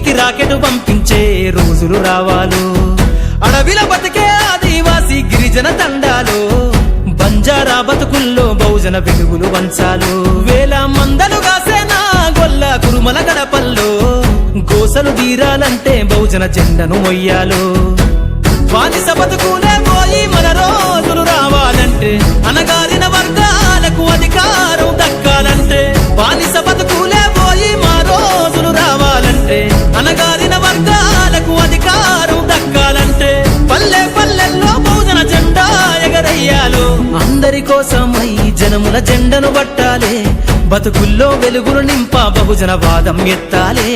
నింగికి రాకెట్ పంపించే రోజులు రావాలు. అడవిల బతికే ఆదివాసి గిరిజన తండాలు బంజారా బతుకుల్లో బహుజన వెలుగులు వంచాలు. వేల మందలు కాసేనా గొల్ల కురుమల గడపల్లో గోసలు తీరాలంటే బహుజన జెండను మొయ్యాలు. బానిస బతుకులే పోయి అనగారిన వర్గాలకు అధికారం దక్కాలంటే పల్లె పల్లెల్లో బహుజన జెండా ఎగరయ్యాలు. అందరి కోసమై జనముల జెండను పట్టాలే బతుకుల్లో వెలుగులు నింపా బహుజన వాదం ఎత్తాలే.